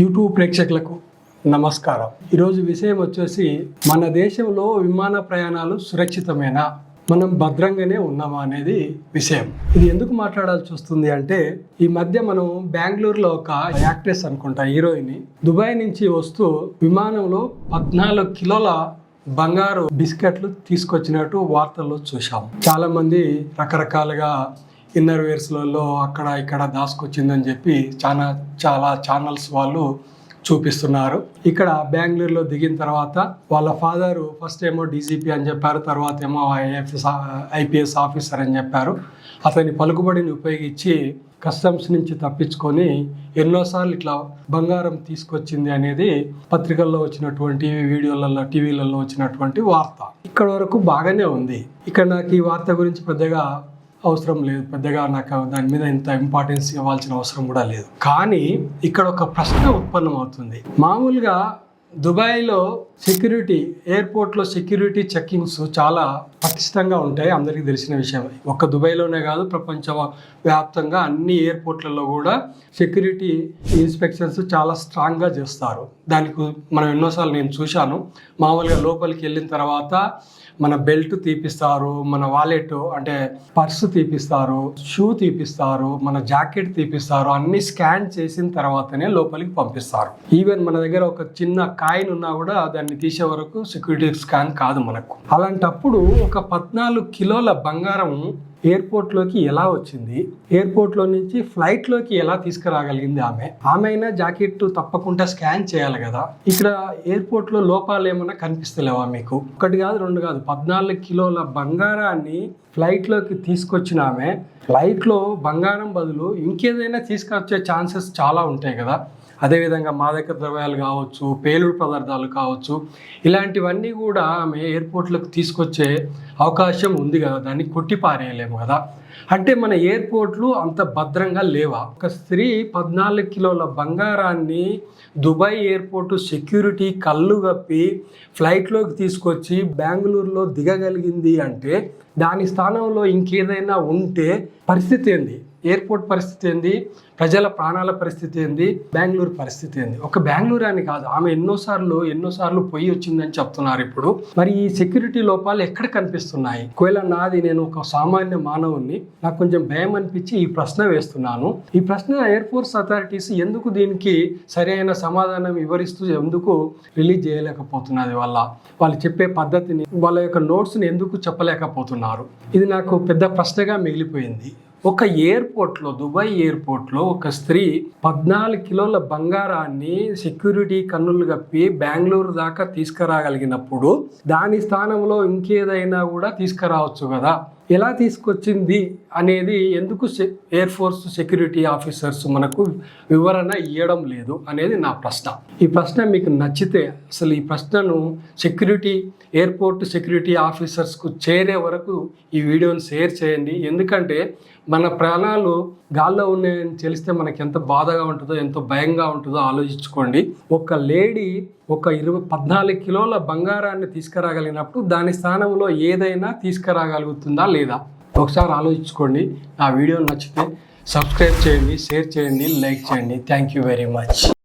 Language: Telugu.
యూట్యూబ్ ప్రేక్షకులకు నమస్కారం. ఈరోజు విషయం వచ్చేసి మన దేశంలో విమాన ప్రయాణాలు సురక్షితమేనా? మనం భద్రంగానే ఉన్నామా అనేది విషయం. ఇది ఎందుకు మాట్లాడాల్సి వస్తుంది అంటే ఈ మధ్య మనం బెంగళూరులో ఒక యాక్ట్రెస్ అనుకుంటా హీరోయిన్ దుబాయ్ నుంచి వస్తూ విమానంలో పద్నాలుగు కిలోల బంగారు బిస్కెట్లు తీసుకొచ్చినట్టు వార్తల్లో చూసాం చాలామంది రకరకాలుగా ఇన్నర్ వేర్స్లలో అక్కడ ఇక్కడ దాచుకొచ్చిందని చెప్పి చాలా చాలా ఛానల్స్ వాళ్ళు చూపిస్తున్నారు. ఇక్కడ బెంగళూరులో దిగిన తర్వాత వాళ్ళ ఫాదరు ఫస్ట్ ఏమో డీజీపీ అని చెప్పారు తర్వాత ఏమో ఐఎఫ్ఎస్ ఐపీఎస్ ఆఫీసర్ అని చెప్పారు. అతని పలుకుబడిని ఉపయోగించి కస్టమ్స్ నుంచి తప్పించుకొని ఎన్నోసార్లు ఇట్లా బంగారం తీసుకొచ్చింది అనేది పత్రికల్లో వచ్చినటువంటి వీడియోలలో టీవీలలో వచ్చినటువంటి వార్త. ఇక్కడ వరకు బాగానే ఉంది. ఇక్కడ నాకు ఈ వార్త గురించి పెద్దగా అవసరం లేదు. పెద్దగా నాకు దాని మీద ఇంత ఇంపార్టెన్స్ ఇవ్వాల్సిన అవసరం కూడా లేదు. కానీ ఇక్కడ ఒక ప్రశ్న ఉత్పన్నం అవుతుంది మామూలుగా దుబాయ్లో సెక్యూరిటీ ఎయిర్పోర్ట్లో సెక్యూరిటీ చెక్కింగ్స్ చాలా పటిష్టంగా ఉంటాయి. అందరికీ తెలిసిన విషయం. ఒక్క దుబాయ్లోనే కాదు ప్రపంచ వ్యాప్తంగా అన్ని ఎయిర్పోర్ట్లలో కూడా సెక్యూరిటీ ఇన్స్పెక్షన్స్ చాలా స్ట్రాంగ్గా చేస్తారు. దానికి మనం ఎన్నోసార్లు నేను చూశాను. మామూలుగా లోపలికి వెళ్ళిన తర్వాత మన బెల్ట్ తీపిస్తారు మన వాలెట్ అంటే పర్స్ తీపిస్తారు షూ తీపిస్తారు మన జాకెట్ తీపిస్తారు అన్ని స్కాన్ చేసిన తర్వాతనే లోపలికి పంపిస్తారు. ఈవెన్ మన దగ్గర ఒక చిన్న కాయిన్ ఉన్నా కూడా దాన్ని తీసే వరకు సెక్యూరిటీ స్కాన్ కాదు మనకు. అలాంటప్పుడు ఒక పద్నాలుగు కిలోల బంగారం ఎయిర్పోర్ట్లోకి ఎలా వచ్చింది? ఎయిర్పోర్ట్లో నుంచి ఫ్లైట్లోకి ఎలా తీసుకురాగలిగింది ఆమె? ఆమె అయినా జాకెట్ తప్పకుండా స్కాన్ చేయాలి కదా. ఇక్కడ ఎయిర్పోర్ట్లో లోపాలు ఏమైనా కనిపిస్తలేవా మీకు? ఒకటి కాదు రెండు కాదు పద్నాలుగు కిలోల బంగారాన్ని ఫ్లైట్లోకి తీసుకొచ్చిన ఆమె. ఫ్లైట్లో బంగారం బదులు ఇంకేదైనా తీసుకొచ్చే ఛాన్సెస్ చాలా ఉంటాయి కదా. అదేవిధంగా మాదక ద్రవ్యాలు కావచ్చు పేలుడు పదార్థాలు కావచ్చు ఇలాంటివన్నీ కూడా ఆమె ఎయిర్పోర్ట్లకు తీసుకొచ్చే అవకాశం ఉంది కదా దాన్ని కొట్టి పారేయలేము కదా. అంటే మన ఎయిర్పోర్ట్లు అంత భద్రంగా లేవా? ఒక స్త్రీ పద్నాలుగు కిలోల బంగారాన్ని దుబాయ్ ఎయిర్పోర్ట్ సెక్యూరిటీ కళ్ళు కప్పి ఫ్లైట్లోకి తీసుకొచ్చి బెంగళూరులో దిగగలిగింది అంటే దాని స్థానంలో ఇంకేదైనా ఉంటే పరిస్థితి ఏంది? ఎయిర్పోర్ట్ పరిస్థితి ఏంది? ప్రజల ప్రాణాల పరిస్థితి ఏంది? బెంగళూరు పరిస్థితి ఏంది? ఒక బెంగళూరు అని కాదు ఆమె ఎన్నోసార్లు ఎన్నోసార్లు పొయ్యి వచ్చిందని చెప్తున్నారు ఇప్పుడు. మరి ఈ సెక్యూరిటీ లోపాలు ఎక్కడ కనిపిస్తున్నాయి? ఒకవేళ నాది నేను ఒక సామాన్య మానవుణ్ణి నాకు కొంచెం భయం అనిపించి ఈ ప్రశ్న వేస్తున్నాను. ఈ ప్రశ్న ఎయిర్ ఫోర్స్ అథారిటీస్ ఎందుకు దీనికి సరైన సమాధానం వివరిస్తూ ఎందుకు రిలీజ్ చేయలేకపోతున్నది వల్ల వాళ్ళు చెప్పే పద్ధతిని వాళ్ళ యొక్క నోట్స్ని ఎందుకు చెప్పలేకపోతున్నారు? ఇది నాకు పెద్ద ప్రశ్నగా మిగిలిపోయింది. ఒక ఎయిర్పోర్ట్లో దుబాయ్ ఎయిర్పోర్ట్లో ఒక స్త్రీ పద్నాలుగు కిలోల బంగారాన్ని సెక్యూరిటీ కన్నులు కప్పి బెంగళూరు దాకా తీసుకురాగలిగినప్పుడు దాని స్థానంలో ఇంకేదైనా కూడా తీసుకురావచ్చు కదా. ఎలా తీసుకొచ్చింది అనేది ఎందుకు ఎయిర్ ఫోర్స్ సెక్యూరిటీ ఆఫీసర్స్ మనకు వివరణ ఇవ్వడం లేదు అనేది నా ప్రశ్న. ఈ ప్రశ్న మీకు నచ్చితే అసలు ఈ ప్రశ్నను సెక్యూరిటీ ఎయిర్పోర్ట్ సెక్యూరిటీ ఆఫీసర్స్కు చేరే వరకు ఈ వీడియోని షేర్ చేయండి. ఎందుకంటే మన ప్రాణాలు గాల్లో ఉన్నాయని తెలిస్తే మనకి ఎంత బాధగా ఉంటుందో ఎంతో భయంగా ఉంటుందో ఆలోచించుకోండి. ఒక లేడీ ఒక ఇరవై పద్నాలుగు కిలోల బంగారాన్ని తీసుకురాగలిగినప్పుడు దాని స్థానంలో ఏదైనా తీసుకురాగలుగుతుందా లేదా? ఒకసారి ఆలోచించుకోండి. నా వీడియో నచ్చితే సబ్స్క్రైబ్ చేయండి షేర్ చేయండి లైక్ చేయండి. Thank you very much.